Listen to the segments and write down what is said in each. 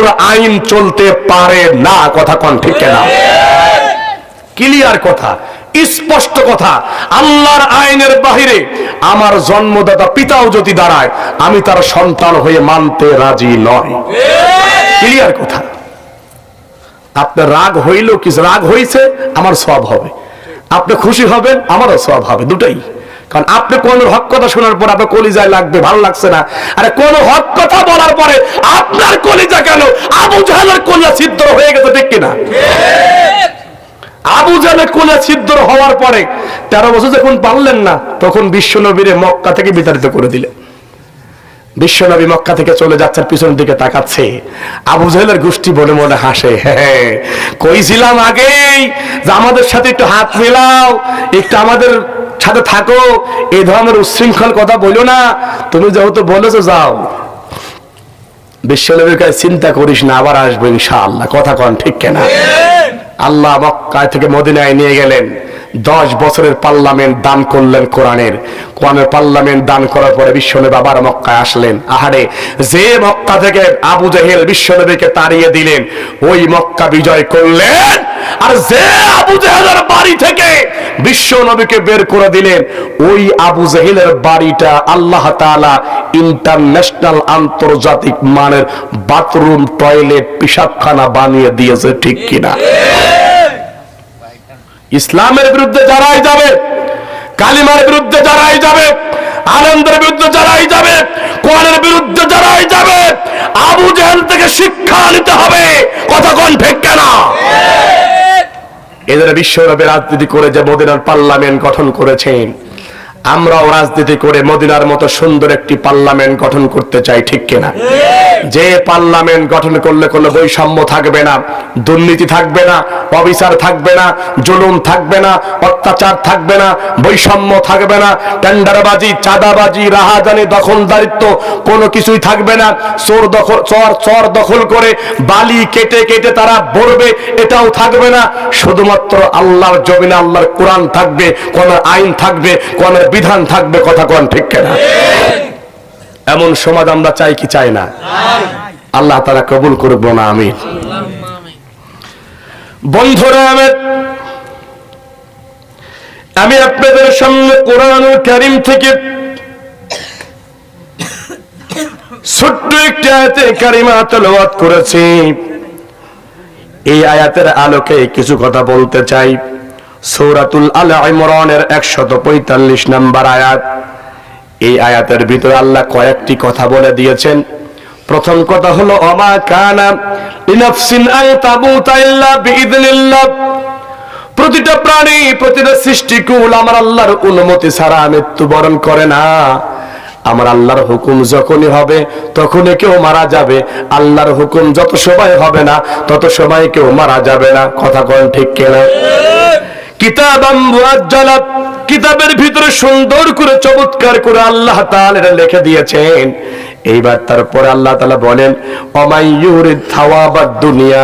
কারোর আইন চলতে পারে না, কথা কোন ঠিক না ক্লিয়ার কথা, স্পষ্ট কথা। আল্লাহর আইনের বাহিরে আমার জন্মদাতা পিতাও যদি দাঁড়ায়, আমি তার সন্তান হয়ে মানতে রাজি নয় ক্লিয়ার কথা। আপনার রাগ হইল কি, রাগ হইছে, আমার সব হবে। আপনি খুশি হবেন, আমারও সব হবে, দুটাই। কারণ আপনি কোন হক কথা শোনার পর আপনার কলিজায় লাগবে, ভালো লাগছে না। আরে কোন হক কথা বলার পরে আপনার কলিজা কেন? আবু জাহালের কলিজা ছিদ্র হয়ে গেছে, ঠিক কিনা? আবু জানে কোলে ছিদ্র হওয়ার পরে তেরো বছর যখন পারলেন না, তখন বিশ্ব নবীরে মক্কা থেকে বিতাড়িত করে দিলেন। বিশ্বনবী মক্কা থেকে চলে যাচ্ছেন পিছনের দিকে তাকাচ্ছে। আবু জাহেলের গোষ্ঠী বলে মনে হাসে হ্যাঁ কইছিলাম আগেই যে আমাদের সাথে একটু হাত মেলাও একটু আমাদের সাথে থাকো এই ধরনের উচ্ছৃঙ্খল কথা বলো না। তুমি যেহেতু বলেছ যাও। বিশ্বনবীর কাছে চিন্তা করিস না আবার আসব ইনশাআল্লাহ। কথা কন ঠিক কেনা? আল্লাহ মক্কায় থেকে মদিনায় নিয়ে গেলেন। দশ বছরের পার্লামেন্ট দান করলেন কোরআনের। কোরআনের পার্লামেন্ট দান করার পরে বিশ্বনবী আবার মক্কায় আসলেন। আহারে, যে মক্কা থেকে আবু জাহেল বিশ্বনবীকে তাড়িয়ে দিলেন, ওই মক্কা বিজয় করলেন। আর যে আবু জাহেলের বাড়ি থেকে বিশ্ব নবীকে বের করে দিলেন, ওই আবু জাহেলের বাড়িটা আল্লাহ তাআলা ইন্টারন্যাশনাল আন্তর্জাতিক মানের বাথরুম, টয়লেট পিসাবখানা বানিয়ে দিয়েছে ঠিক কিনা। ইসলামের বিরুদ্ধে যারাই যাবে, কালিমার বিরুদ্ধে যারাই যাবে, আনন্দের বিরুদ্ধে যারাই যাবে, কোরআনের বিরুদ্ধে যারাই যাবে, আবু জেহেল থেকে শিক্ষা নিতে হবে। কথা কোন ঠিক না এদের বিশ্বব্যাপী রাজনীতি করে যে মদিনার পার্লামেন্ট গঠন করেছেন আমরাও রাজনীতি করে মদিনার মতো সুন্দর একটি পার্লামেন্ট গঠন করতে চাই, ঠিক কিনা? যে পার্লামেন্ট গঠন করলে কোনো বৈষম্য থাকবে না, দুর্নীতি থাকবে না, অবিচার থাকবে না, জুলুম থাকবে না, অত্যাচার থাকবে না, বৈষম্য থাকবে না, টেন্ডারবাজি, চাঁদাবাজি, রাহাজানি, দখলদারিত্ব কোনো কিছুই থাকবে না। চোর দখল, চর চর দখল করে বালি কেটে কেটে তারা ভরবে এটাও থাকবে না। শুধুমাত্র আল্লাহর জমিনে আল্লাহর কোরআন থাকবে, কোন আইন থাকবে, কোন বিধান থাকবে কথা কোন ঠিক কেনা? এমন সমাজ আমরা চাই কি চাই না? আল্লাহ তারা কবুল করব না আমি বন্ধুরা আমার আমি আপনাদের সামনে কোরআন কারিম থেকে ছোট্ট একটি আয়াতে কারিমা তেলাওয়াত করেছি। এই আয়াতের আলোকে কিছু কথা বলতে চাই। সৌরাতুল আল ইমরানের একশত পঁয়তাল্লিশ নাম্বার আয়াত। এই আয়াতের ভিতরে আল্লাহ কয়েকটি কথা বলে দিয়েছেন। প্রথম কথা হলো অমা কানা লিনাফসিন প্রতিটা প্রাণী, প্রতিটা সৃষ্টিকুল আমার আল্লাহর অনুমতি ছাড়া মৃত্যুবরণ করে না। আমার আল্লাহর হুকুম যখনই হবে, তখনই কেউ মারা যাবে। আল্লাহর হুকুম যত সময় হবে না, তত সময় কেউ মারা যাবে না। কথা কোন ঠিক কেনা? কিতাব কিতাবের ভিতরে সুন্দর করে, চমৎকার করে আল্লাহ এটা লিখে দিয়েছেন। এইবার তারপরে আল্লাহ তাআলা বলেন দুনিয়া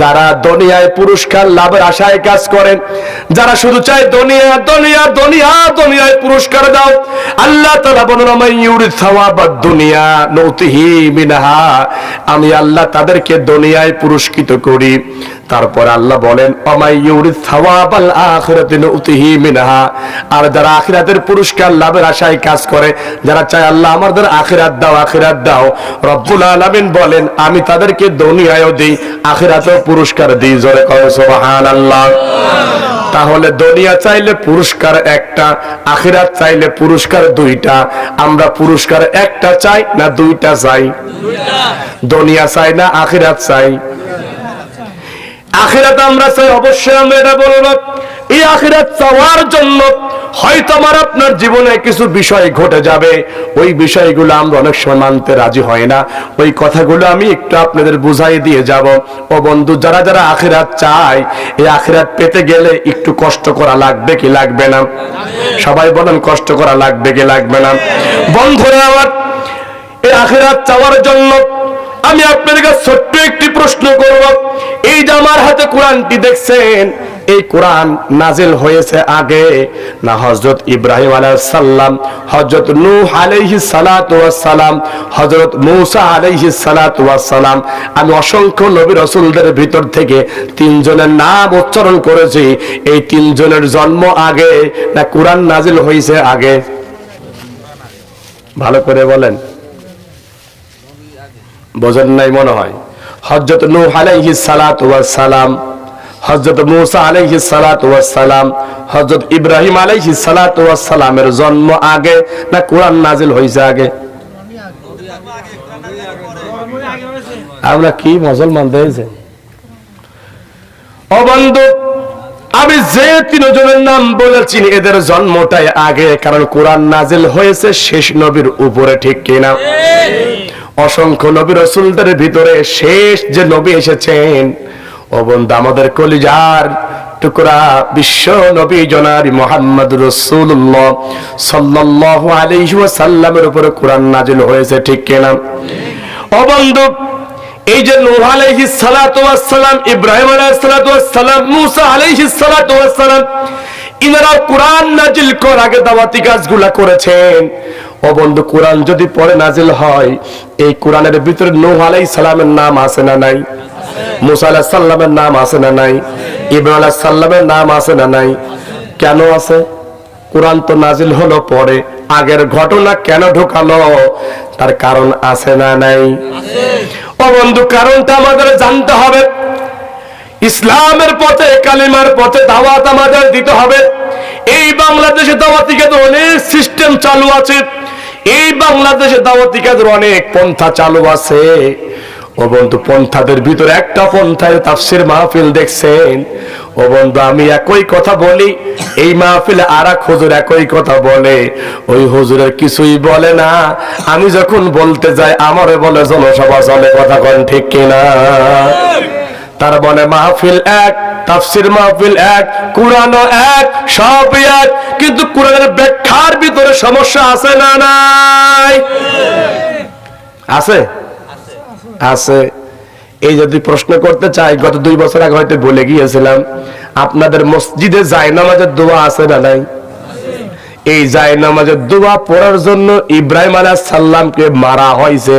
যারা দুনিয়ায় পুরস্কার লাভের আশায় কাজ করেন, যারা শুধু চায় দুনিয়া দুনিয়া দুনিয়া, দুনিয়ায় পুরস্কার দাও, আল্লাহ তাআলা বলেন দুনিয়া নুতিহি মিনহা। আমি আল্লাহ তাদেরকে দুনিয়ায় পুরস্কৃত করি। তারপর আল্লাহ বলেন আর যারা আখিরাতের পুরস্কার লাভের আশায় কাজ করে, যারা চায় আল্লাহ আমাদের আখিরাত দাও আখিরাত দাও, রব্বুল বলেন, আমি তাদেরকে দুনিয়ায়ও দেই, আখিরাতেও পুরস্কার দিই। জোরে কও সুবহানাল্লাহ। তাহলে দুনিয়া চাইলে পুরস্কার একটা, আখিরাত চাইলে পুরস্কার দুইটা। আমরা পুরস্কার একটা চাই না দুইটা চাই? দুনিয়া চাই না আখিরাত চাই? আখিরাত আমরা চাই অবশ্যই আমরা এটা বলব, এই আখিরাত চাওয়ার জন্য হয়তো আমার আপনার জীবনে কিছু বিষয় ঘটে যাবে। ওই বিষয়গুলো আমরা অনেক সময় মানতে রাজি হয় না। ওই কথাগুলো আমি একটু আপনাদের বুঝাই দিয়ে যাব। ও বন্ধু, যারা যারা আখিরাত চায়, এই আখিরাত পেতে গেলে একটু কষ্ট করা লাগবে কি লাগবে না? সবাই বলেন, কষ্ট করা লাগবে কি লাগবে না? বন্ধুরা আমার, এই আখিরাত চাওয়ার জন্য আমি আপনাদের কাছে ছোট্ট একটি প্রশ্ন করব। এই যে আমার হাতে কোরআনটি দেখছেন, এই কোরআন নাজিল হয়েছে আগে না হজরত ইব্রাহিম আলাইহিস সালাম হজরত নূহ আলাইহিস সালাতু ওয়াস সালাম হজরত মূসা সালাম। আমি অসংখ্য নবী রাসূলদের ভিতর থেকে তিনজনের নাম উচ্চারণ করেছি। এই তিনজনের জন্ম আগে না কোরআন নাজিল হয়েছে আগে? ভালো করে বলেন। বোঝেন নাই মনে হয়। হজরত নূহ আলাইহিস সালাতু ওয়াস সালাম হজরত মুসা আলাইহিস সালাতু ওয়াস সালাম হজরত ইব্রাহিম আলাইহিস সালাতু ওয়াস সালামের জন্ম আগে না কোরআন নাজিল হইছে আগে? আমরা কি মুসলমান দিয়েছে ও বন্ধু, আমি যে তিনজনের নাম বলেছি, এদের জন্মটাই আগে, কারণ কোরআন নাজিল হয়েছে শেষ নবীর উপরে, ঠিক কিনা? অসংখ্য নবী রসুলদের ভিতরে শেষ যে নবী এসেছেন, ও বন্ধু, আমাদের কলিজার টুকরা বিশ্ব নবী জনারি মোহাম্মদ রসুল্লাহ সাল্লাল্লাহু আলাইহি ওয়াসাল্লামের উপরে কোরআন নাজিল হয়েছে, ঠিক কিনা? ও বন্ধু, এই যে নূহ আলাইহিস সালাতু সালাম ইব্রাহিম আলাইহিস সালাম মুসা আলাইহিস সালাতু সালাম ইনারা কোরআন নাজিল করার আগে দাওয়াতি কাজগুলা করেছেন। ও বন্ধু, কোরআন যদি পরে নাজিল হয়, এই কোরআনের ভিতরে নূহ আলাইহিস সালামের নাম আছে না নাই? মুসা আলাইহিস সালামের নাম আছে না নাই? ইব্রাহিম আলাইহিস সালামের নাম আছে না নাই? কেন আছে? কোরআন তো নাজিল হলো পরে, আগের ঘটনা কেন ঢোকালো? তার কারণ আছে না নাই? ও বন্ধু, কারণটা আমাদের জানতে হবে। ইসলামের পথে, কালিমার পথে দাওয়াত আমাদের দিতে হবে। এই বাংলাদেশে দাওয়াতি কাজের অনেক সিস্টেম চালু আছে। এই বাংলাদেশে দাওয়াতি কাজের অনেক পন্থা চালু আছে। ও বন্ধু, পন্থাদের ভিতরে একটা পন্থায় তাফসির মাহফিল দেখছেন। ও বন্ধু, আমি একই কথা বলি, এই মাহফিলে আর এক হুজুর একই কথা বলে। ওই হুজুরের কিছুই বলে না। আমি যখন বলতে যাই, আমারে বলে, জনসভা চলে কথা কন ঠিক কিনা? তার মানে মাহফিল এক, তাফসির মাহফিল এক, কোরআনও এক সব এক। কিন্তু কোরআনের ব্যাখ্যার ভিতরে সমস্যা আছে না নাই? আছে? আছে। এই যদি প্রশ্ন করতে চাই, গত দুই বছর আগে হয়তো বলে গিয়েছিলাম, আপনাদের মসজিদে যায় নামাজের দোয়া আছে না নাই? এই যায় নামাজের দোয়া পড়ার জন্য ইব্রাহিম আলাহ সাল্লামকে মারা হয়েছে।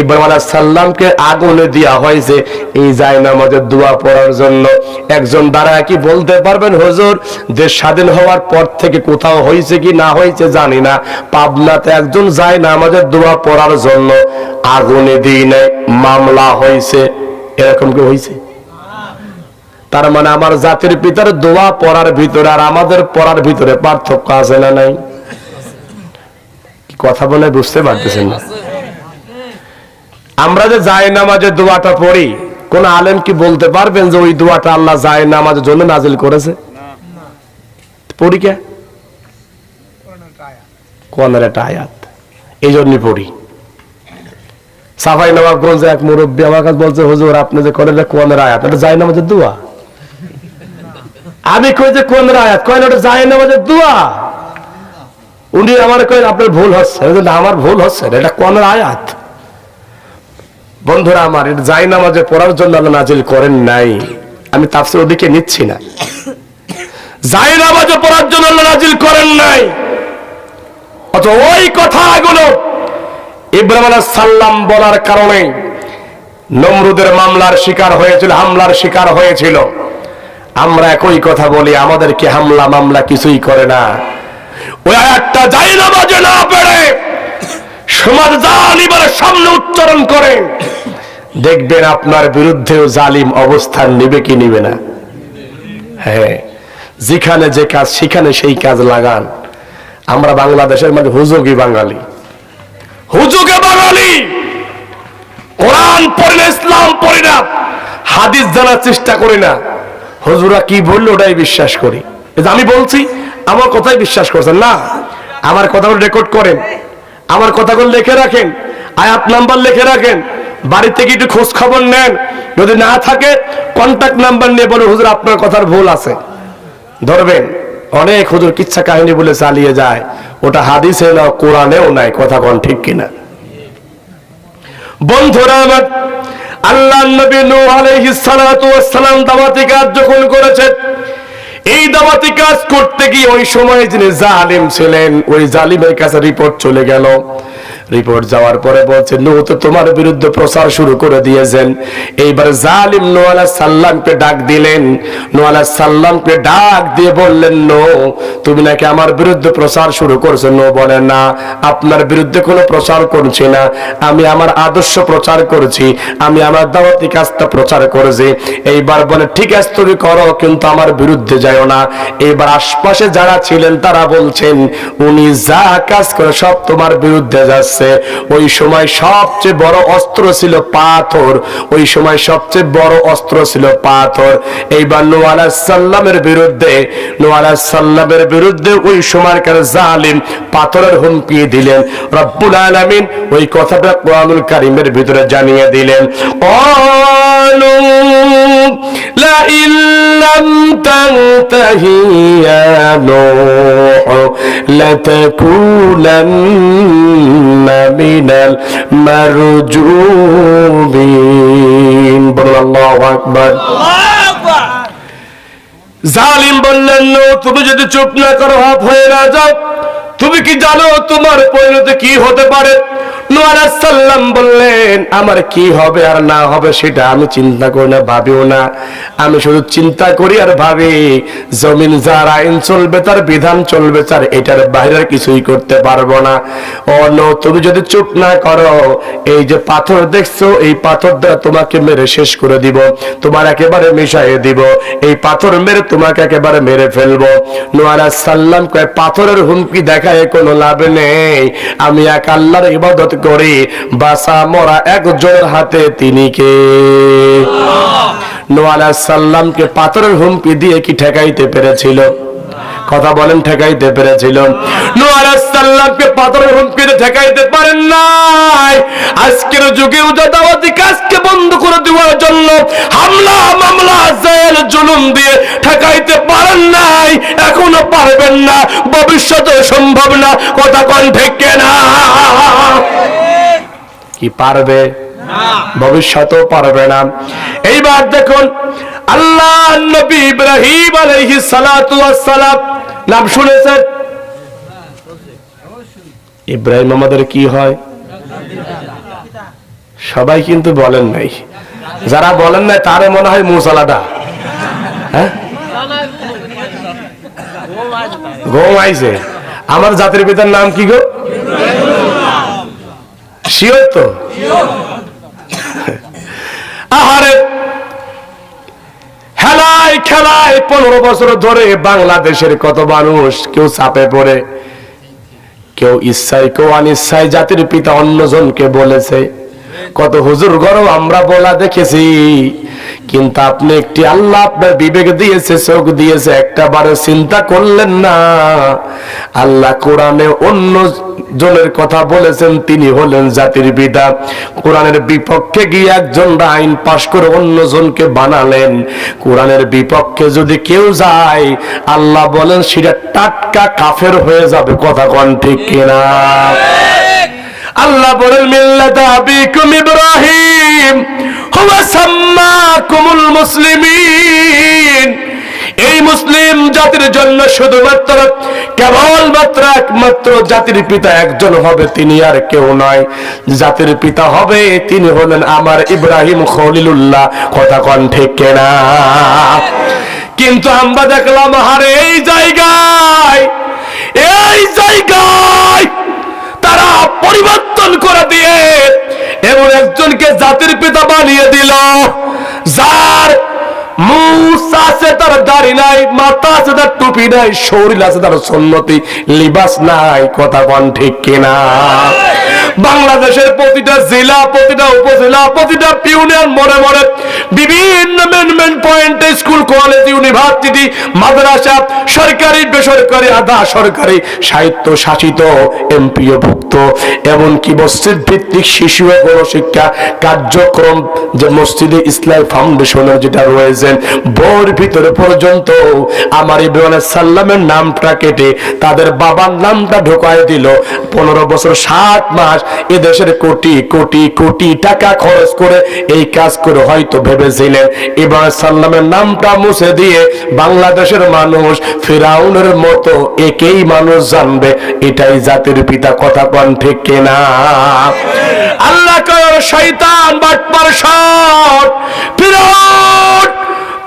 ইব্রাহিম আলাহ সাল্লামকে আগুনে দেওয়া হয়েছে। এই যায় নামাজের দোয়া পড়ার জন্য একজন দ্বারা কি বলতে পারবেন হুজুর? যে স্বাধীন হওয়ার পর থেকে কোথাও হয়েছে কি না হয়েছে জানি না। পাবনাতে একজন যায় নামাজের দোয়া পড়ার জন্য আগুনে দিই নাই মামলা হয়েছে। এরকম কি হয়েছে? তার মানে আমার জাতির পিতার দোয়া পড়ার ভিতরে আর আমাদের পড়ার ভিতরে পার্থক্য আছে না নাই? কথা বলে বুঝতে পারতেছেন না? আমরা যে যায় নামাজে দোয়াটা পড়ি, কোন আলেম কি বলতে পারবেন যে ওই দোয়াটা আল্লাহ যায় নামাজের জন্য নাজিল করেছে? পড়ি কে? কোনের একটা আয়াত? এই জন্যই পড়ি। সাফাই নবাবগঞ্জে এক মুরব্বী আমার কাছে বলছে, হুজুর, আপনি যে করেন কোনের আয়াত? এটা যায় নামাজের দোয়া? আমি কই যে কোন আয়াত কয় ওটা যায় নামাজের দোয়া? উনি আমার কয় আপনার ভুল হচ্ছে। বললাম, আমার ভুল হচ্ছে না, এটা কোন আয়াত বন্ধুরা আমার এটা যাই নামাজে পড়ার জন্য আল্লাহ নাজিল করেন নাই। আমি তাফসির ওদিকে নিচ্ছি না। যাই নামাজে পড়ার জন্য আল্লাহ নাজিল করেন নাই। অত ওই কথাগুলো ইব্রাহিম আলাইহিস সাল্লাম বলার কারণে নমরুদের মামলার শিকার হয়েছিল হামলার শিকার হয়েছিল। আমরা একই কথা বলি, আমাদেরকে হামলা মামলা কিছুই করে না। ওই একটা যাই না বাজে না পেরে সমাজ জালিমের সামনে উচ্চারণ করে। দেখবেন আপনার বিরুদ্ধেও জালিম অবস্থান নিবে কি নিবে না। হ্যাঁ যেখানে যে কাজ, সেখানে সেই কাজ লাগান। আমরা বাংলাদেশের মধ্যে হুজুগি বাঙালি। হুজুগে বাঙালি। কোরআন পড়ি না, ইসলাম পড়ি না, হাদিস জানার চেষ্টা করি না। হুজুরা কি বলল ওটাই বিশ্বাস করি। আমি বলছি, আমার কথাই বিশ্বাস করছেন, না? আমার কথাগুলো রেকর্ড করেন। আমার কথাগুলো লিখে রাখেন, আয়াত নাম্বার লিখে রাখেন বাড়ি থেকে একটু খোঁজ খবর নেন। যদি না থাকে কন্টাক্ট নাম্বার নিয়ে বলে হুজুর, আপনার কথার ভুল আছে। ধরবেন, অনেক হুজুর কিচ্ছা কাহিনী বলে চালিয়ে যায়। ওটা হাদিসে না, কোরআনেও নাই, কথা কোন ঠিক কিনা? বন্ধুরা আমার আল্লাহ নবী নূহ আলাইহিস সালাতু ওয়াস সালাম দাওয়াতি কাজ যখন করেছেন, এই দাওয়াতি কাজ করতে গিয়ে ওই সময় যিনি জালিম ছিলেন, ওই জালিমের কাছে রিপোর্ট চলে গেল। রিপোর্ট যাওয়ার পরে বলছে, নূহ, তো তোমার বিরুদ্ধে প্রচার শুরু করে দিয়েছেন। এইবার জালিম আলাইহিস সাল্লামকে ডাক দিলেন। আলাইহিস সাল্লামকে ডাক দিয়ে বললেন নো তুমি নাকি আমার বিরুদ্ধে প্রচার শুরু করছ? নো বলে, না, আপনার বিরুদ্ধে কোনো প্রচার করছি না। আমি আমার আদর্শ প্রচার করছি। আমি আমার দাওয়াতি কাজটা প্রচার করেছি। এইবার বলে, ঠিক আছে, তুমি করো, কিন্তু আমার বিরুদ্ধে যাও না। এইবার আশপাশে যারা ছিলেন, তারা বলছেন, উনি যা কাজ করে সব তোমার বিরুদ্ধে যাচ্ছে। ওই সময় সবচেয়ে বড় অস্ত্র ছিল পাথর ওই সময় সবচেয়ে বড় অস্ত্র ছিল পাথর এইবার নূহ আলাইহিস সাল্লামের বিরুদ্ধে নূহ আলাইহিস সাল্লামের বিরুদ্ধে ওই সময়কার জালিম পাথরের হুমকি দিলেন রব্বুল আলামিন ওই কথাটা কোরআনুল কারীমের ভিতরে জানিয়ে দিলেন قالوا لئن لم تنته يا نوح لتكونن من المرجومين بل الله أكبر জালিম বললেন "নো, তুমি যদি চুপ না করো হাফ হয়ে না যাও তুমি কি জানো তোমার পরিণতি কি হতে পারে সাল্লাম না করো এই যে পাথর দেখছ, এই পাথর দ্বারা তোমাকে মেরে শেষ করে দিব, তোমার একেবারে মিশাইয়ে দিব। এই পাথর মেরে তোমাকে একেবারে মেরে ফেলব। নোয়ারা সাল্লাম কয়, পাথরের হুমকি দেখায় কোনো লাভ নেই। আমি এক আল্লাহর ইবাদত করি, বাসা মরা একজনের হাতে তিনি কে? নোয়ালা সাল্লামকে পাথরের হুমকি দিয়ে কি ঠেকাইতে পেরেছিল? কথা বলেন, ঠেকাইতে পেরেছিল। সাল্লামকে পাথরের ঠেকাইতে পারেন নাই। আজকের যুগে দাওয়াতি কাজকে বন্ধ করে দেওয়ার জন্য হামলা, মামলা, জেল, জুলুম দিয়ে ঠেকাইতে পারেন নাই। এখনও পারবেন না। ভবিষ্যতে সম্ভব না। কথা কন ঠেকে না কি পারবে? ভবিষ্যতেও পারবে না। এইবার দেখুন, আল্লাহ নবী ইব্রাহিম ওয়াস সালাম নাম শুনেছেন? ইব্রাহিম আমাদের কি হয়? সবাই কিন্তু বলেন নাই। যারা বলেন নাই, তারে মনে হয় মুসালাদা হ্যাঁ? ঘুম আইছে। আমার জাতির পিতার নাম কি গো? শিওর আহারে খেলায় খেলায় পনেরো বছর ধরে বাংলাদেশের কত মানুষ কেউ চাপে পড়ে, কেউ ইচ্ছায়, কেউ অনিচ্ছায়, জাতির পিতা অন্যজনকে বলেছে, কত হুজুর গরম আমরা বলা দেখেছি কিন্তু আপনি একটি আল্লাহ আপনার বিবেক দিয়েছে, চোখ দিয়েছে একটা বারে চিন্তা করলেন না। আল্লাহ কোরআনে অন্য জনের কথা বলেছেন, তিনি হলেন জাতির পিতা। কোরআনের বিপক্ষে গিয়ে একজন আইন পাশ করে অন্যজনকে বানালেন। কোরআনের বিপক্ষে যদি কেউ যায়, আল্লাহ বলেন, সেটা টাটকা কাফের হয়ে যাবে, কথা কন ঠিক কিনা? আল্লাহ বলেন, মিল্লাতা আবিকুম ইব্রাহিম, হুয়া সাম্মাকুমুল মুসলিমিন। এই মুসলিম জাতির জন্য শুধুমাত্র কেবলমাত্র একমাত্র জাতির পিতা একজন হবে, তিনি আর কেউ নয়। জাতির পিতা হবে, তিনি হলেন আমার ইব্রাহিম খলিলুল্লাহ। কথা কন ঠিক কেনা? কিন্তু আমরা দেখলাম হারে এই জায়গায় এই জায়গায় তারা পরিবর্তন করে দিয়ে এমন একজনকে জাতির পিতা বানিয়ে দিল। যার মুস আছে তার দাড়ি নাই মাথা আছে তার টুপি নাই, শরীর আছে তার সন্নতি, লিবাস নাই, কথা কন ঠিক কিনা? বাংলাদেশের প্রতিটা জেলা, প্রতিটা উপজেলা, প্রতিটা ইউনিয়ন মনে মনে বিভিন্ন মেন মেন পয়েন্টে স্কুল কলেজ ইউনিভার্সিটি মাদ্রাসা, সরকারি, বেসরকারি, আধা সরকারি সাহিত্য শাসিত এমপিও ভুক্ত। এমনকি মসজিদ ভিত্তিক শিশু ও গণশিক্ষা কার্যক্রম যে মসজিদে ইসলাম ফাউন্ডেশনের যেটা রয়েছেন বোর ভিতরে পর্যন্ত আমার ইব্রাহিম সাল্লামের নামটা কেটে তাদের বাবার নামটা ঢোকায় দিল। পনেরো বছর সাত মাস এ দেশের কোটি কোটি কোটি টাকা খরচ করে এই কাজ করে হয়তো ভেবেছিলেন। এবার সাল্লামের নামটা মুছে দিয়ে বাংলাদেশের মানুষ ফেরাউনের মতো একেই মানুষ জানবে, এটাই জাতির পিতা কথা কন ঠিক কিনা? আল্লাহ কর শয়তান, বাটপার সট ফিরাউন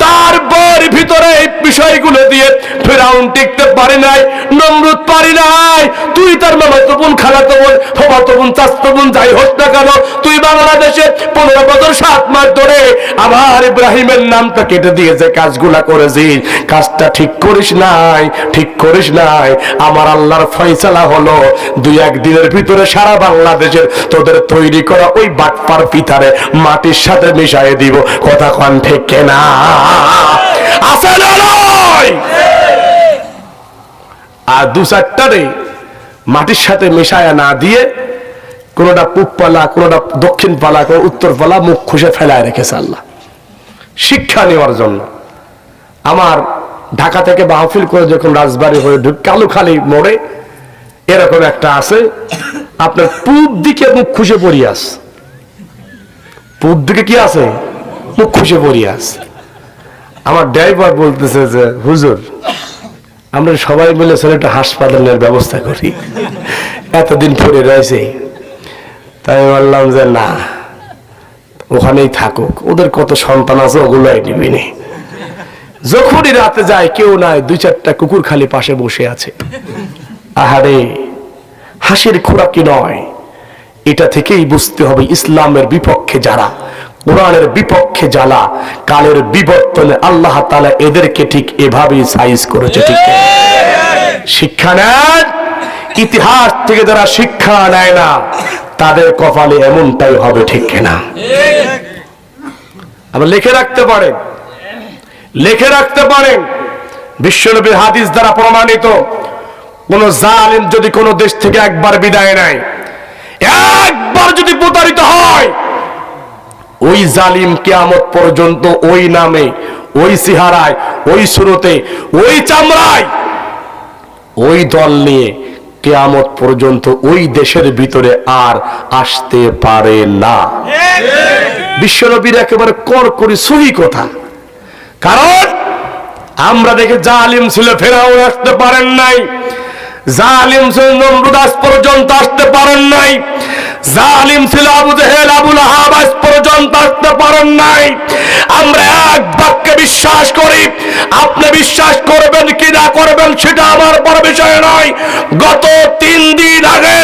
তার বর ভিতরে এই বিষয়গুলো দিয়ে ফেরাউন টিকতে পারে নাই। নমরুদ পারি নাই। তুই তার মামা তবুন খালা তবুন বাবা তবুন চাস্ত বোন যাই হোক না কেন, তুই বাংলাদেশে পনেরো বছর সাত মাস ধরে আবার ইব্রাহিমের নামটা কেটে দিয়ে যে কাজগুলা করেছিস, কাজটা ঠিক করিস নাই, ঠিক করিস নাই। আমার আল্লাহর ফয়সালা হলো দুই একদিনের ভিতরে সারা বাংলাদেশের তোদের তৈরি করা ওই বাটপার পিতারে মাটির সাথে মিশাই দিব। কথা কন ঠিক কেনা? আছে না নয়? আর দু চারটারে মাটির সাথে মেশায়া না দিয়ে কোনোটা পূব পালা কোনোটা দক্ষিণ পালা কোনো উত্তর পালা মুখ খুশে ফেলায় রেখেছে আল্লাহ। শিক্ষা নেওয়ার জন্য। আমার ঢাকা থেকে মাহফিল করে যখন রাজবাড়ি হয়ে ঢুক কালুখালি মোড়ে এরকম একটা আছে, আপনার পূব দিকে মুখ খুশে পড়িয়াস পূব দিকে কি আছে? মুখ খুশে পড়িয়াস আমার ড্রাইভার বলতেছে যে, হুজুর আমরা সবাই মিলে ছেলেটা হাসপাতালের ব্যবস্থা করি। এতদিন পরে রয়েছে। তাই বললাম যে, না, ওখানেই থাকুক। ওদের কত সন্তান আছে ওগুলোই নিবি। যখনই রাতে যায়, কেউ নাই, দুই চারটা কুকুর খালি পাশে বসে আছে। আহারে, হাসির খোরাকি নয়? এটা থেকেই বুঝতে হবে ইসলামের বিপক্ষে যারা। কোরআনের বিপক্ষে জ্বালা, কালের বিবর্তনে আল্লাহ তাআলা এদেরকে ঠিক এভাবেই সাইজ করেছে, ঠিক শিক্ষা নেন? ইতিহাস থেকে যারা শিক্ষা নেয় না, তাদের কপালে এমনটাই হবে, ঠিক কিনা? আবার লিখে রাখতে পারেন। লিখে রাখতে পারেন। বিশ্বনবীর হাদিস দ্বারা প্রমাণিত, কোন জালিম যদি কোন দেশ থেকে একবার বিদায় নেয়, একবার যদি প্রতারিত হয় ওই জালিম কেয়ামত পর্যন্ত ওই নামে, ওই সিহারায় ওই সুরতে, ওই চামড়ায়, ওই দল নিয়ে কেয়ামত পর্যন্ত ওই দেশের ভিতরে আর আসতে পারে না। বিশ্বনবীর একেবারে কর করি সহি কথা। কারণ আমরা দেখে জালিম ছিল ফেরাও আসতে পারেন নাই, জালিম ছিল নমরুদ আজ পর্যন্ত আসতে পারেন নাই। জালিম ছিল আবু জেহেল আবুল আহাব আজ পর্যন্ত আসতে পারেন নাই। আমরা এক বাক্যে বিশ্বাস করি আপনি বিশ্বাস করবেন কি না করবেন সেটা আমার বড় বিষয় নয়। গত তিন দিন আগে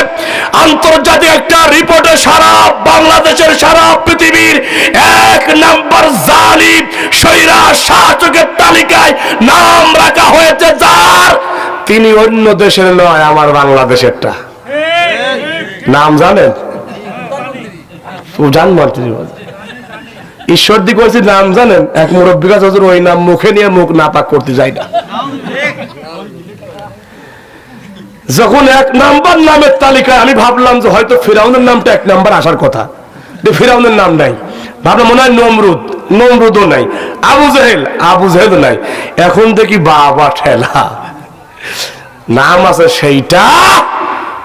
আন্তর্জাতিক একটা রিপোর্টে সারা বাংলাদেশের সারা পৃথিবীর এক নাম্বার জালিম সৈরা শাসকের তালিকায় নাম রাখা হয়েছে যার তিনি অন্য দেশের নয় আমার বাংলাদেশেরটা। নাম জানেন? ও জানব ঈশ্বর দি কয়েছে নাম জানেন? এক মুরব্বী কাছে ওই নাম মুখে নিয়ে মুখ না পাক করতে যায় না। যখন এক নাম্বার নামের আমি ভাবলাম যে হয়তো ফিরাউনের নামটা এক নাম্বার আসার কথা। ফিরাউনের নাম নাই। ভাবলাম মনে হয় নমরুদ। নমরুদও নাই। আবু জাহেল। আবু জাহেল নাই। এখন দেখি বাবা ঠেলা। নাম আছে সেইটা।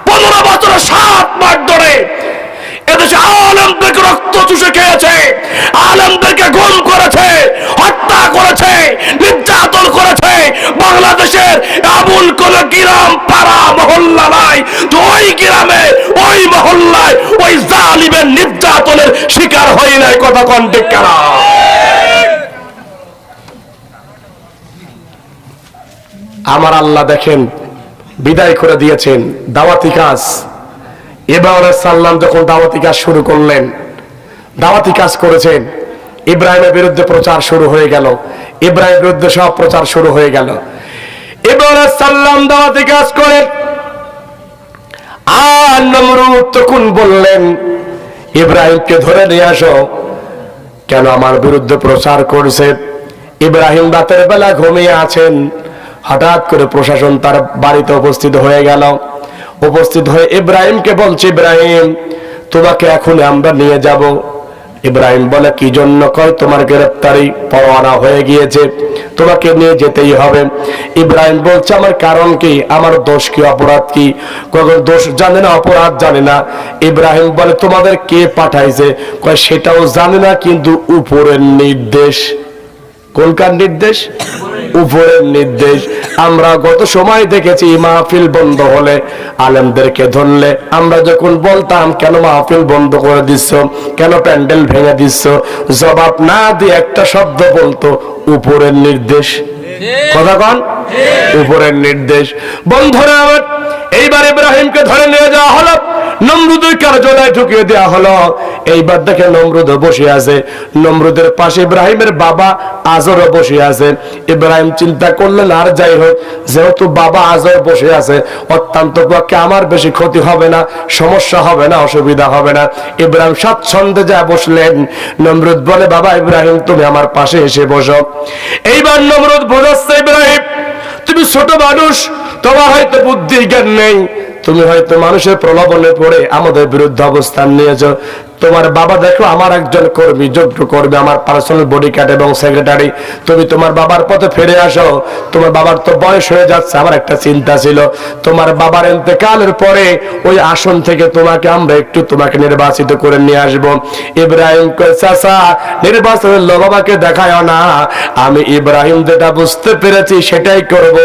পনেরো বছর সাত ধরে আলমদেরকে রক্ত চুষে খেয়েছে গুম করেছে, হত্যা করেছে, নির্যাতন করেছে। বাংলাদেশের কোন গ্রাম পাড়া মহল্লা নাই তো ওই গ্রামে ওই মহল্লায়, ওই জালিমের নির্যাতনের শিকার হয় নাই, কথা কন্টেক কারা আমার আল্লাহ দেখেন, বিদায় করে দিয়েছেন, দাওয়াতি কাজ। এবার সাল্লাম যখন দাওয়াতি কাজ শুরু করলেন, দাওয়াতি কাজ করেছেন, ইব্রাহিমের বিরুদ্ধে প্রচার শুরু হয়ে গেল, ইব্রাহিমের বিরুদ্ধে সব প্রচার শুরু হয়ে গেল। এবার সাল্লাম দাওয়াতি কাজ করে, আর নমরুদ তখন বললেন, ইব্রাহিমকে ধরে নিয়ে আসো, কেন আমার বিরুদ্ধে প্রচার করছে ইব্রাহিম রাতের বেলা ঘুমিয়ে আছেন, হঠাৎ করে প্রশাসন তার বাড়িতে উপস্থিত হয়ে গেল। উপস্থিত হয়ে ইব্রাহিমকে বলছে, ইব্রাহিম, তোমাকে এখন আমরা নিয়ে যাব। ইব্রাহিম বলে, কি জন্য কয়? তোমার গ্রেপ্তারি পরোয়ানা হয়ে গিয়েছে। তোমাকে নিয়ে যেতেই হবে। ইব্রাহিম বলছে, আমার কারণ কি? আমার দোষ কি? অপরাধ কি? কখন দোষ জানে না, অপরাধ জানে না। ইব্রাহিম বলে, তোমাদের কে পাঠাইছে? কয়, সেটাও জানে না, কিন্তু উপরের নির্দেশ। কোনকার নির্দেশ? উপরের নির্দেশ। আমরা গত সময় দেখেছি মাহফিল বন্ধ হলে আলেমদেরকে ধরলে। আমরা যখন বলতাম কেন মাহফিল বন্ধ করে দিচ্ছ? কেন প্যান্ডেল ভেঙে দিচ্ছ? জবাব না দিয়ে একটা শব্দ বলতো উপরের নির্দেশ। কথা কন? উপরের নির্দেশ। বন্ধুরা আমার এইবার ইব্রাহিমকে ধরে নিয়ে যাওয়া হলো। নমরুদের কার্যালয়ে ঢুকিয়ে দেওয়া হলো। এইবার দেখে নমরুদ বসে আছে। নমরুদের পাশে ইব্রাহিমের বাবা বসে ইব্রাহিম চিন্তা করলেন, আর যাই হোক, যেহেতু বাবা আজর বসে আছে, অত্যন্ত পক্ষে আমার বেশি ক্ষতি হবে না, সমস্যা হবে না, অসুবিধা হবে না। ইব্রাহিম স্বাচ্ছন্দ্যে যা বসলেন, নমরুদ বলে, বাবা ইব্রাহিম, তুমি আমার পাশে এসে বসো। এইবার নমরুদ বোঝাচ্ছে, ইব্রাহিম, তুমি ছোট মানুষ তোমার হয়তো বুদ্ধি জ্ঞান নেই তুমি হয়তো মানুষের প্রলোভনে পড়ে আমাদের বিরুদ্ধে অবস্থান নিয়েছো। তোমার বাবা দেখো, আমার একজন কর্মী যোগ্য কর্মী, আমার পার্সোনাল বডি গার্ড এবং সেক্রেটারি তুমি তোমার বাবার পথে ফিরে আসো। তোমার বাবার তো বয়স হয়ে যাচ্ছে, আমার একটা চিন্তা ছিল। তোমার বাবার ইন্তেকালের পরে ওই আসন থেকে তোমাকে আমরা একটু তোমাকে নির্বাচিত করে নিয়ে আসব। ইব্রাহিম চাচা, নির্বাচনের আমাকে দেখায় না। আমি ইব্রাহিম যেটা বুঝতে পেরেছি সেটাই করব।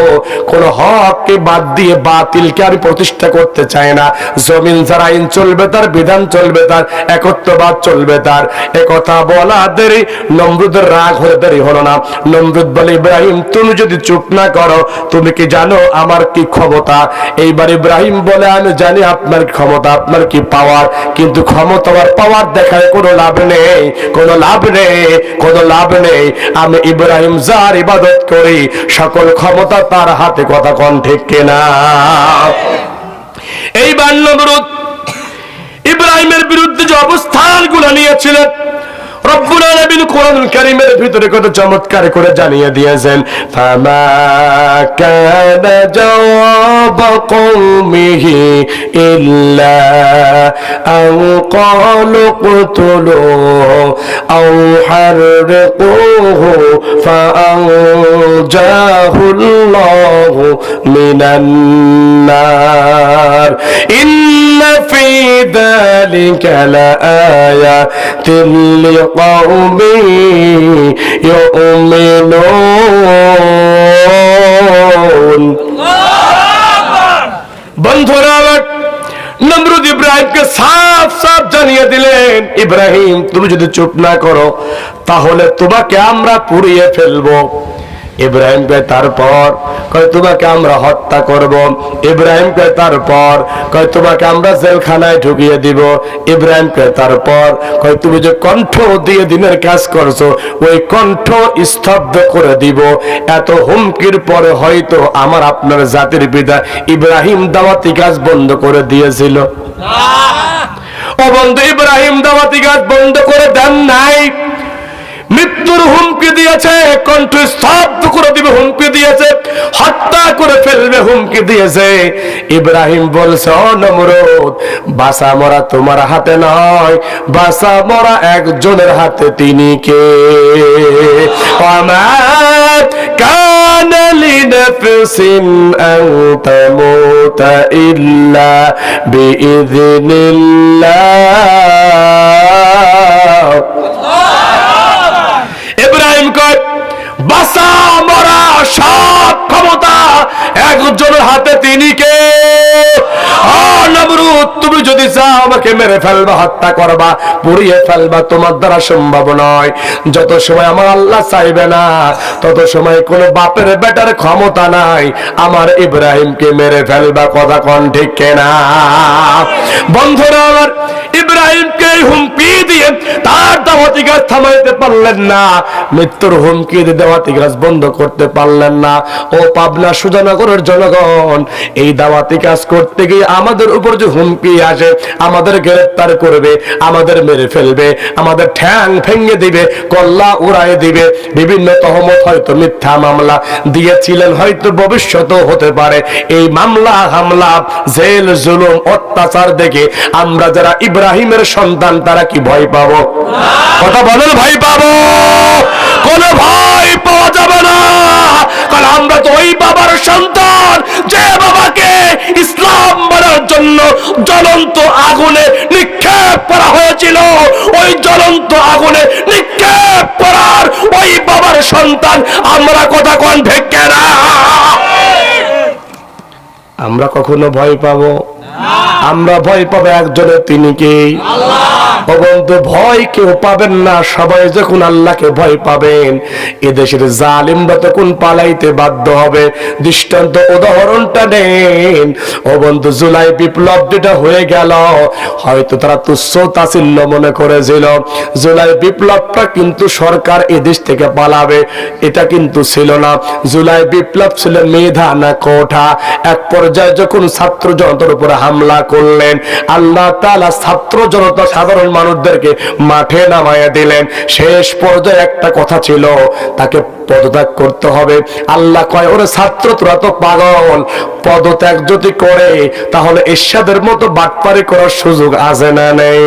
কোন হককে বাদ দিয়ে বাতিলকে আমি প্রতিষ্ঠা করতে চাই না। জমিন যার আইন চলবে, তার বিধান চলবে, তার একত্রবাদ চলবে তার। কথা বলা দেরি নমরুদের রাগ হয়ে দেরি হলো না। নমরুদ বলে, ইব্রাহিম, তুমি যদি চুপ না করো, তুমি কি জানো আমার কি ক্ষমতা? এইবার ইব্রাহিম বলে, আমি জানি আপনার ক্ষমতা, আপনার কি পাওয়ার কিন্তু ক্ষমতা আর পাওয়ার দেখায় কোনো লাভ নেই, কোনো লাভ নেই, কোনো লাভ নেই। আমি ইব্রাহিম যার ইবাদত করি, সকল ক্ষমতা তার হাতে, কথা কন ঠিক কিনা? এইবার নমরুদ ইব্রাহিমের বিরুদ্ধে যে অবস্থানগুলো নিয়েছিলেন। রব্বুল আলামিন কোরআনুল কারীমের ভিতরে কত চমৎকার করে জানিয়ে দিয়েছেন, ফামা কানা জাওয়াব কওমিহি ইল্লা আও ক্বালু কুতুলু আও হাররিকুহু ফাআনজাহুল্লাহু মিনান নার। ইন্না ফি যালিকা লাআয়াতিন লিক لقوم يؤمنون বন্ধুরা আমার নমরুদ ইব্রাহিমকে সাফ সাফ জানিয়ে দিলেন ইব্রাহিম তুমি যদি চুপ না করো তাহলে তোমাকে আমরা পুড়িয়ে ফেলবো ইব্রাহিম কে তারপর কয় তোমাকে আমরা হত্যা করব। ইব্রাহিম কে তারপর কয় তোমাকে আমরা জেলখানায় ঢুকিয়ে দিব। ইব্রাহিম কে তারপর কয় তুমি যে কণ্ঠ দিয়ে দিনের কাজ করছ ওই কণ্ঠ স্তব্ধ করে দিব। এত হুমকির পরে হয়তো আমার আপনার জাতির পিতা ইব্রাহিম দাওয়াতি কাজ বন্ধ করে দিয়েছিল। ও বন্ধু ইব্রাহিম দাওয়াতি কাজ বন্ধ করে দেন নাই। মৃত্যুর হুমকি দিয়েছে কণ্ঠ স্তব্ধ করে দিবে হুমকি দিয়েছে হত্যা করে ফেলবে হুমকি দিয়েছে ইব্রাহিম বলছে ও নমরুদ বাসা মরা তোমার হাতে নয় বাসা মরা একজনের হাতে তিনি কে আমার كان لنفس أن تموت إلا بإذن الله একজনের হাতে তিনি কে ও নমরুদ, তুমি যদি চাও আমাকে মেরে ফেলবা, হত্যা করবা, পুড়িয়ে ফেলবা, তোমার দ্বারা সম্ভব নয়। যত সময় আমার আল্লাহ চাইবে না, তত সময় কোনো বাপের বেটার ক্ষমতা নাই। আমার ইব্রাহিমকে মেরে ফেলবা, কথা কন ঠিক কেনা? বন্ধুরা, আমার ইব্রাহিমকে হুমকি দিয়ে তার দাওয়াতি গাছ থামাইতে পারলেন না। মৃত্যুর হুমকি দিয়ে দাওয়াতি গাছ বন্ধ করতে পারলেন না। ও পাবনা সুজানগরের জনগণ, এই দাওয়াতি কাজ করতে গিয়ে আমাদের উপর যে হুমকি আসে আমাদের গ্রেফতার করবে, আমাদের মেরে ফেলবে, আমাদের ঠ্যাং ভেঙে দিবে, কল্লা উড়াই দিবে। বিভিন্ন তহমত হয়তো মিথ্যা মামলা দিয়েছিলেন, হয়তো ভবিষ্যতেও হতে পারে। এই মামলা হামলা, জেল, জুলুম, অত্যাচার দেখে আমরা যারা ইব্রাহিমের সন্তান, তারা কি ভয় পাবো? কথা বলেন, ভয় পাবো। কোন ভয় পাওয়া যাবে না। কারণ আমরা তো ওই বাবার সন্তান, যে বাবাকে ইসলাম জন্য জ্বলন্ত আগুনে নিক্ষেপ করা হয়েছিল। ওই জ্বলন্ত আগুনে নিক্ষেপ করার ওই বাবার সন্তান আমরা কথা কন ঢেকে না আমরা কখনো ভয় পাবো? আমরা ভয় পাবো একজনের তিনি কে? ও বন্ধু ভয় কেউ পাবেন না সবাই যখন আল্লাহকে ভয় পাবেন এদেশের জালিমরা তখন পালাইতে বাধ্য হবে। দৃষ্টান্ত উদাহরণটা নেন। ও বন্ধু জুলাই বিপ্লব যেটা হয়ে গেল হয়তো তারা তুচ্ছ তাছিল্য মনে করেছিল। জুলাই বিপ্লবটা কিন্তু সরকার এদেশ থেকে পালাবে এটা কিন্তু ছিল না। জুলাই বিপ্লব ছিল মেধা না কোঠা। এক পর্যায়ে যখন ছাত্র জনতার উপরে হামলা করলেন। আল্লাহ তালা ছাত্র জনতা সাধারণ মানুষদেরকে মাঠে নামায়া দিলেন। শেষ পর্যায়ে একটা কথা ছিল, তাকে পদত্যাগ করতে হবে। আল্লাহ কয়, ওরে ছাত্র, তোরা তো পাগল। পদত্যাগ যদি করে, তাহলে এরশাদের মতো বাটপারি করার সুযোগ আছে না নেই?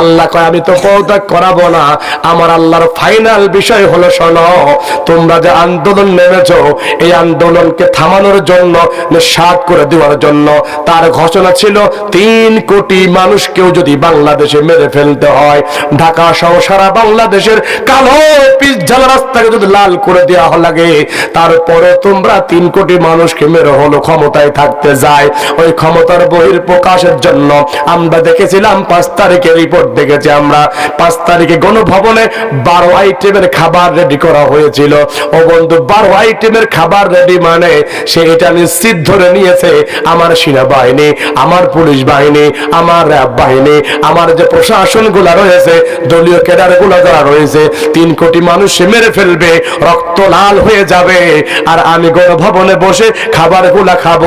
আল্লাহ কয়, আমি তো পদত্যাগ করাবো না। আমার আল্লাহর ফাইনাল বিষয় হলো, শোনো, তোমরা যে আন্দোলন নেমেছ, এই আন্দোলনকে থামানোর জন্য সাত করে দেওয়ার জন্য তার ঘোষণা ছিল, তিন কোটি মানুষকেও যদি বাংলাদেশে মেরে ফেলতে হয়, ঢাকা সহ সারা বাংলাদেশের কালো পিচ ঝালা রাস্তাকে যদি লাল করে দেওয়া লাগে, তারপরে তোমরা তিন কোটি মানুষকে মেরে হলো, ক্ষমতায় থাকতে যায়। ওই ক্ষমতার বহির প্রকাশের জন্য আমরা দেখেছিলাম, পাঁচ তারিখে রিপোর্ট দেখেছি আমরা, পাঁচ তারিখে গণভবনে বারো আইটেমের খাবার রেডি করা হয়েছিল। ও বন্ধু, বারো আইটেমের খাবার রেডি মানে সে এটা নিশ্চিত ধরে নিয়েছে, আমার সেনাবাহিনী আমার পুলিশ বাহিনী, আমার র্যাব বাহিনী, আমার যে প্রশাসনগুলা রয়েছে, দলীয় ক্যাডারগুলা যারা রয়েছে, তিন কোটি মানুষ মেরে ফেলবে, রক্ত লাল হয়ে যাবে। আর আমি গণভবনে বসে খাবারগুলা খাব,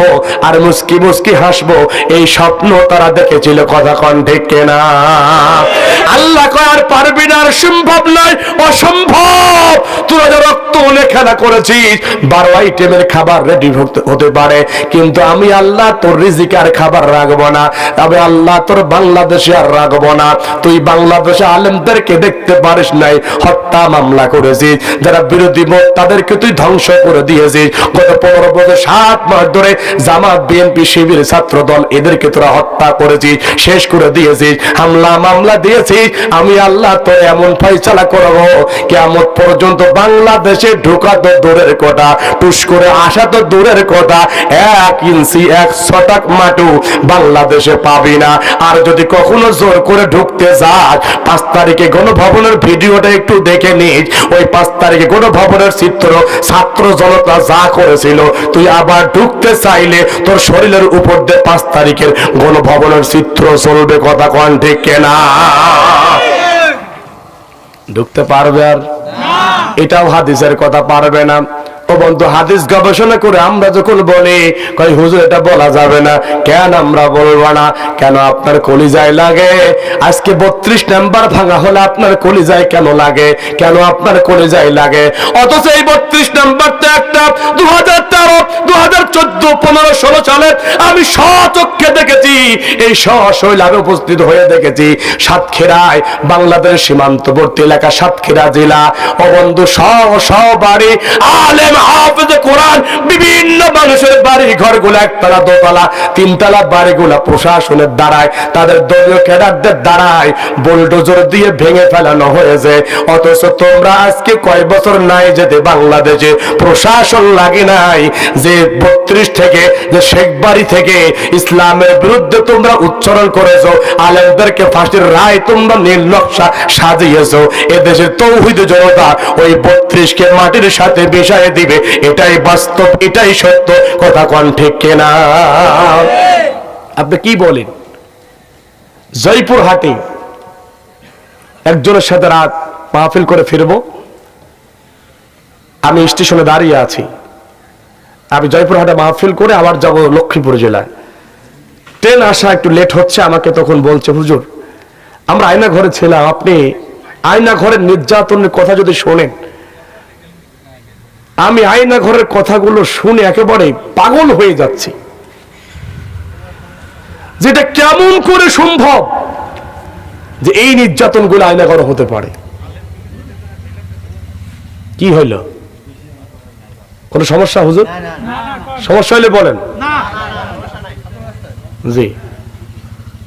আর মুস্কি মুস্কি হাসবো, এই স্বপ্ন তারা দেখেছিল কথা কন ঠিক কেনা? আল্লাহ আর পারবি না, আর সম্ভব নয়, অসম্ভব। তোরা যে রক্ত খেলা করেছিস, বারো আইটেমের খাবার রেডি হতে পারে। কিন্তু আমি আল্লাহ তোর রিজিক আর খাবার রাখব না, তবে আল্লাহ তোর বাংলাদেশে আর রাখব না। তুই বাংলাদেশে আলেমদেরকে দেখতে পারিস নাই, হত্যা মামলা করেছিস যারা বিরোধী মত, তাদেরকে তুই ধ্বংস করে দিয়েছিস গত পনেরো বছর, সাত মাস ধরে জামাত, বিএনপি, শিবির ছাত্র দল এদেরকে তোরা হত্যা করেছিস শেষ করে দিয়েছিস হামলা, মামলা দিয়েছিস আমি আল্লাহ তো এমন ফয়সালা করব কেমন পর্যন্ত বাংলাদেশে ঢোকা তো দূরের কথা, টুস করে আসা তো দূরের কথা, এক ইঞ্চি, এক ছটাক মাটু বাংলাদেশে পাবি না। আর যদি কখনো জোর করে ঢুকতে যাস পাঁচ তারিখে গণভবনের ভিডিওটা একটু দেখে নিস। ওই পাঁচ তারিখে গণভবনের চিত্র ছাত্র জনতা যা করেছিল তুই আবার ঢুকতে চাইলে তোর শরীরের উপর দিয়ে পাঁচ তারিখের গণভবনের চিত্র চলবে কথা কন ঠিক কেনা? ঢুকতে পারবে আর? এটাও হাদিসের কথা পারবে না। ও হাদিস গবেষণা করে আমরা যখন বলি কই হুজুর, এটা বলা যাবে না। কেন আমরা বলব না? কেন আপনার কলিজায় লাগে? আজকে বত্রিশ নাম্বার ভাঙা হলে আপনার কলিজায় কেন লাগে? কেন আপনার কলিজায় লাগে? অথচ এই বত্রিশ নাম্বার একটা দু হাজার তেরো চোদ্দ, পনেরো, ষোলো সালে আমি সচক্ষে দেখেছি, এই সশৈলাবে উপস্থিত হয়ে দেখেছি। সাতক্ষীরায়, বাংলাদেশের সীমান্তবর্তী এলাকা, সাতক্ষীরা জেলা ও বন্ধু সহ সহ বাড়ি আলেম, হাফেজ, কোরআন, বিভিন্ন মানুষের বাড়ি ঘরগুলো একতলা, দোতলা, তিনতলা বাড়িগুলা প্রশাসনের দ্বারায়, তাদের দলীয় ক্যাডারদের দ্বারায় বুলডোজার দিয়ে ভেঙে ফেলানো হয়েছে। অথচ তোমরা আজকে কয় বছর নাই যেতে বাংলাদেশে প্রশাসন লাগে নাই, যে বত্রিশ থেকে যে শেখ থেকে ইসলামের বিরুদ্ধে তোমরা উচ্চারণ করেছ, আলেমদেরকে ফাঁসির রায় তোমরা নকশা সাজিয়েছো। এদেশের তৌহিদ জনতা ওই বত্রিশকে মাটির সাথে মিশাই দিবে। এটাই বাস্তব, এটাই সত্য। কথা কন ঠিক কেনা? আপনি কি বলেন? জয়পুর হাটে একজনের সাথে রাত মাহফিল করে ফিরবো। আমি স্টেশনে দাঁড়িয়ে আছি। আমি জয়পুরহাটে মাহফিল করে আবার যাব লক্ষ্মীপুর জেলায়। ট্রেন আসা একটু লেট হচ্ছে, আমাকে তখন বলছে, হুজুর, আমরা আয়না ঘরে ছিলাম, আপনি আয়না ঘরের নির্যাতনের কথা যদি শোনেন। আমি আয়না ঘরের কথাগুলো শুনে একেবারে পাগল হয়ে যাচ্ছি। যেটা কেমন করে সম্ভব যে এই নির্যাতনগুলো আয়না ঘরে হতে পারে? কি হইল? কোন সমস্যা হুজুর? সমস্যা হলে বলেন। জি।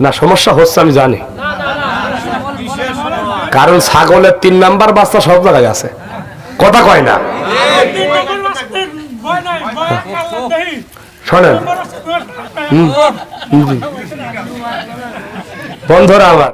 না সমস্যা হচ্ছে আমি জানি। কারণ ছাগলের তিন নাম্বার বাচ্চা সব জায়গায় আছে। কথা কয় না। শোনেন। বন্ধুরা আমার